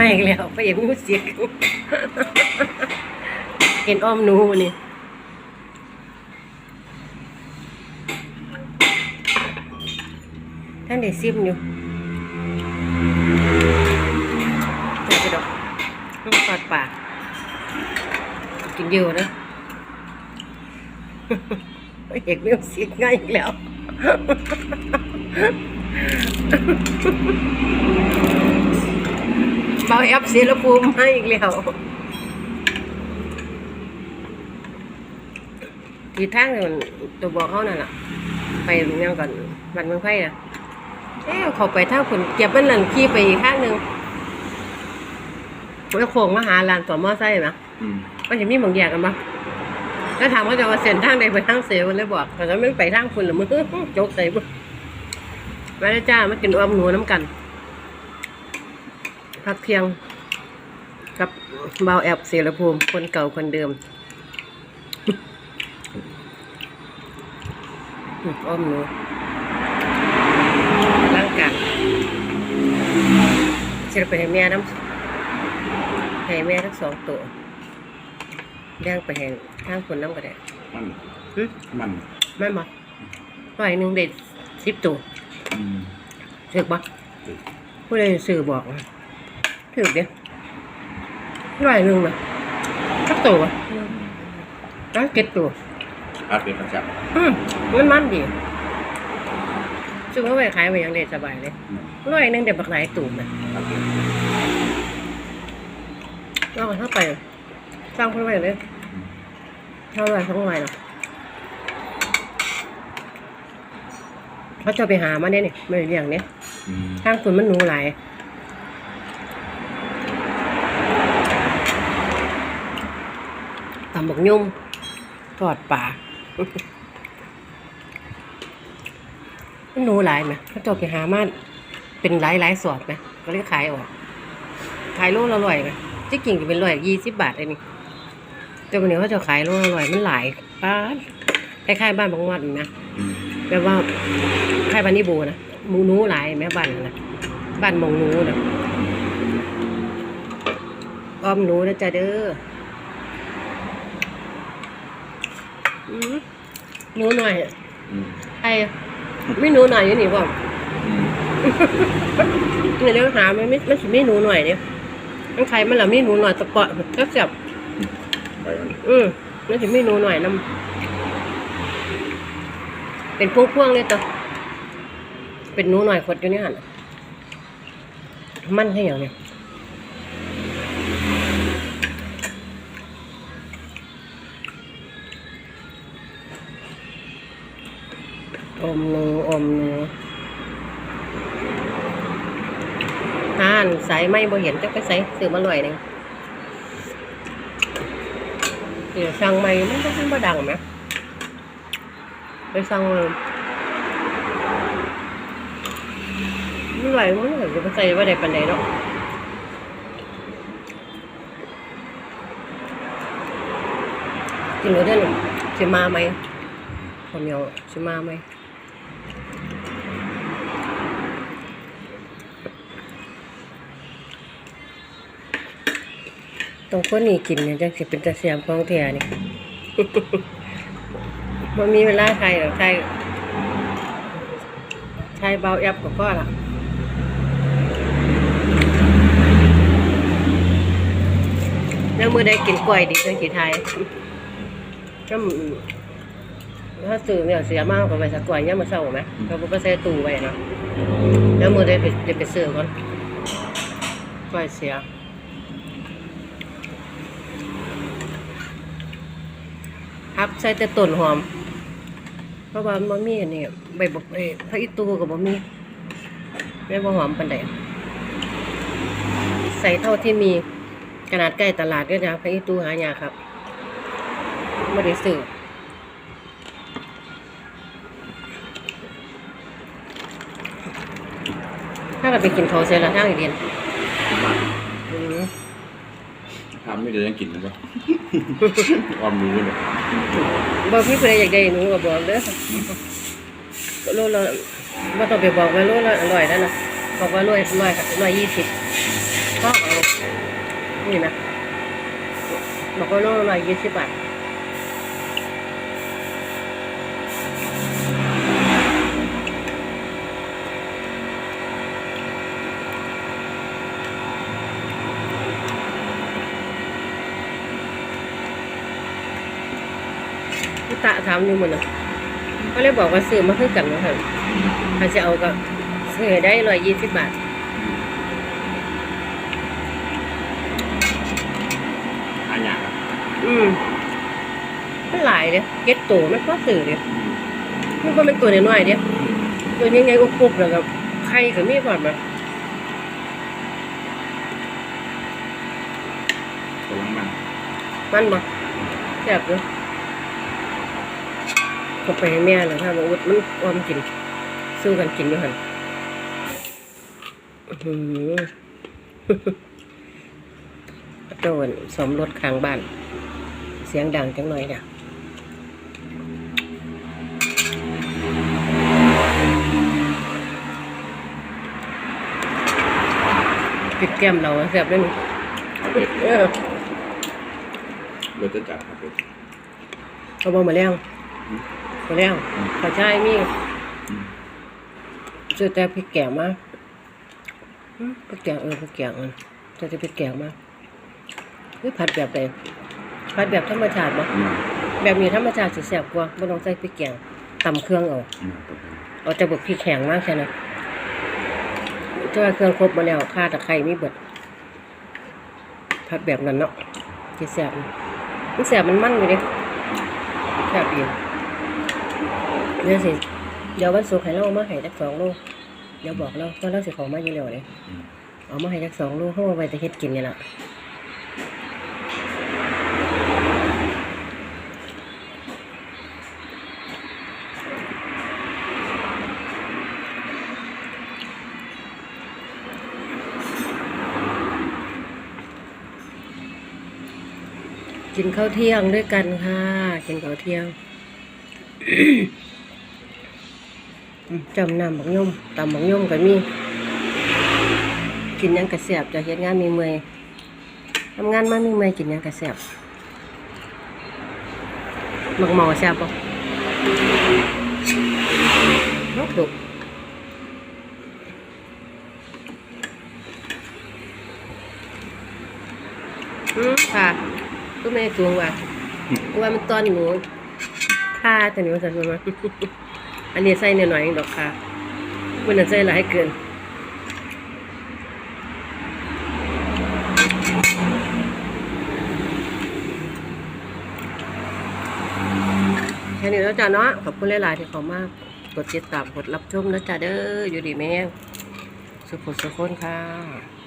ไม่อีกแล้วไปเห็นงูสิกเห็นอ้อมนูนี่ท่านได้ซิมอยู่ไม่กระดอกต้องปอดปากกินเยอะนะเอกไม่เอาสิกง่ายอีกแล้ว เบาแอปเสียระภูมิให้อีกแล้วทีทางเนี่ยตัวบอกเขานั่นแหละไปยังก่อนวันเมืองไผ่นะเอ๊ะเขาไปทางคนเก็บมันนั่นขี่ไปอีกทางหนึ่งแล้วโค้งมาหาลานต่อมอไซค์นะอืมมันจะมีบางอย่างกันปะแล้วถามว่าจะว่าเส้นทางใดไปทางเสียวันเลยบอกแต่ถ้าไม่ไปทางคุณหรือมึงโจกใส่บุมาแล้วจ้ามากินอ้อมหนูน้ำกัน พักเพียง กับเบาวแอบเสียรภูมิ คนเก่าคนเดิมอ้อมหนูร่างกายเสียไปให้แม่น้ำให้แม่ทั้งสองตัวแย่งไปแห่งทางคนน้ำก็ได้ มันหึมันแม่นบ่ร้อยหนึ่งเด็ดสิบตัวอืมถือบ่ผู้ใดสื่อบอกนะ ถือเดียวร้อยหนึ่งนะสักตัวตั้งเก็ดตัวพัดเป็นประจอืมมันมันดีซึ่งเอาไปขายไปยังเด็ดสบายเลยำอืมร้อยหนึ่งเด็ดบักหลายตูมนะพัดเป็นเราเข้าไปสร้างคนไปเลยเท่าไหรทั้งวันเนาะเขาจะไปหามาเนี่ยนี่ไม่ได้เลี้ยงเนี่ยอืม ทางคุณมันหนูหลาย ตำบักยุ่มทอดป่าหนูหลายไหมเขาจะไปหามาเป็นหลายหลายสอดไหมก็เลยขายออกขายโลละร้อยไหมที่กิ่งจะเป็นร้อยยี่สิบบาทเลยนี่แต่วันนี้เขาจะขายโลละร้อยมันหลายป้านคล้ายๆบ้านบางวัดนะอืมแบบว่าคล้ายบ้านนิโบนะมูนูหลายแม่บ้านนะบ้านมองนูนะอ้อมหนูนะจ๊ะเด้อ อืมหนูหน่อยอะอืมไอ้ไม่หนูหน่อยอยู่นี่บ่อืมเนี่ยเดี๋ยวหามันไม่ไม่สิไม่หนูหน่อยเนี่ยมันใครมันละไม่หนูหน่อยตะเปาะก็จับไปกันอืมมันสิไม่หนูหน่อยนํเป็นพวงๆเลยตัวเป็นหนูหน่อยขดอยู่ในหันน่ะมันให้อย่างเนี่ย อมหนูอมหนูอ่านสายไม่บ่เห็นจะไปใส่ซื้อมาลอยหนึงเดี๋ยวสั่งไม่มันก็มันบ่ดังไหมไปสั่งเลยมันไหวมันเหมือนจะไปใส่ว่าได้ปันใดเนาะกินเลยได้หนึ่งจะมาไหมคนเดียวจะมาไหม ตรงคนนี้กินเนี่ยจังสิเป็นตะเสียมของแท้นี่มันมีเวลาใครหรอกใครใช้เบาแอปก็พอละแล้วมือได้กินกล้วยดิจังสิไทยก็ถ้าซื้อเนี่ยเสียมากกว่าไปสักกล้วยเนี่ยมาเศร้าไหมเราก็ไปใส่ตู้ไว้เนาะแล้วมือได้ไปได้ไปซื้อก่อนกล้วยเสีย ครับใส่แต่ต้นหอม เพราะว่ามันบ่มีอันนี้ใบบอกเอ้พระอิตูกับบะมีไม่บ่หอมปานใดใส่เท่าที่มีขนาดใกล้ตลาดก็จะพระอิตูหายากครับไม่ได้ซื้อถ้าเราไปกินเขาวเสร็จแล้วทางอีเดียนอืมทำไม่ได้ยังกินนะจ๊ะ ความรู้เนี่ยบอกพี่เพื่ออยากได้หนูก็บอกเด้อโลละว่าต้องไปบอกว่าโลละอร่อยแล้วนะบอกว่าร้อยร้อยร้อยยี่สิบก็เอานี่นะบอกว่าโลละร้อยยี่สิบบาท ตาถามอยู่หมดนะเขาเลยบอกว่าซื้อมาคือกันว่าค่ะถ้าจะเอาก็ซื้อให้ได้ร้อยยี่สิบบาทอันยากอะอืมมันหลายเด้เก็ตตัวมันพอสื่อเด้มันก็เป็นตัวน้อยๆเด้ตัวยังไงก็กรุบแล้วก็ไข่ก็มีพร้อมแบบกำลังมันมันบ่แซ่บเด้อก็ไปให้แม่แล้วถ้าบ่อุดมันออมกิน สู้กันกินอยู่หันโดนสมรถข้างบ้าน เสียงดังจังหน่อยเนี่ยปิดแก้มเราแซ่บด้วยนี่เอาเราจะจัดเอาเป็ดเขาบอกมาแล้ว มาแล้วขอใช้มีอืมซื้อแต่พริกแกงมาอืมพริกแกงเออพริกแกงมันจะจะพริกแกงมาหรือผัดแบบไหนผัดแบบธรรมชาติบ่อืมแบบนี้ธรรมชาติสิแซ่บกว่าบ่ต้องใส่พริกแกงตำเครื่องเอาอืมครับผมเอาแต่เบิกพริกแข็งมากแค่นั้นถ้าเครื่องครบหมาแล้วข่าตะไคร้มีเบิดผัดแบบนั้นเนาะที่แซ่บมันแซ่บมันมันอยู่เดิแซ่บดี เดี๋ยวสิเดี๋ยววันศุกร์ให้เราเอามาให้จักสองโลเดี๋ยวบอกเราก็เราสิเของมาอยู่แล้วเลยอืมเอามาให้จักสองโลเขาเอาไปแต่เฮ็ดกินนี่แหละกินข้าวเที่ยงด้วยกันค่ะกินข้าวเที่ยงอืม จำนำบักย่อมตำบักย่อมก็มี กินหยังกระเสียบจะเฮ็ดงานมีเมื่อยทำงานมามีเมื่อยกินหยังกระเสียบหมักหมอแซ่บปะนกดุอืมค่ะก็ไม่ได้ตวงว่ะว่ามันตอนหนูค่าแต่หนูสั่นมา อันนี้ใส่หน่อยๆเองดอกค่ะมันน่ะใส่หลายเกินแค่นี้แล้วจ้ะเนาะขอบคุณหลายๆที่เขามาก กดติดตามกดรับชมนะจ๊ะเด้ออยู่ดีแม่สุขสุขคนค่ะ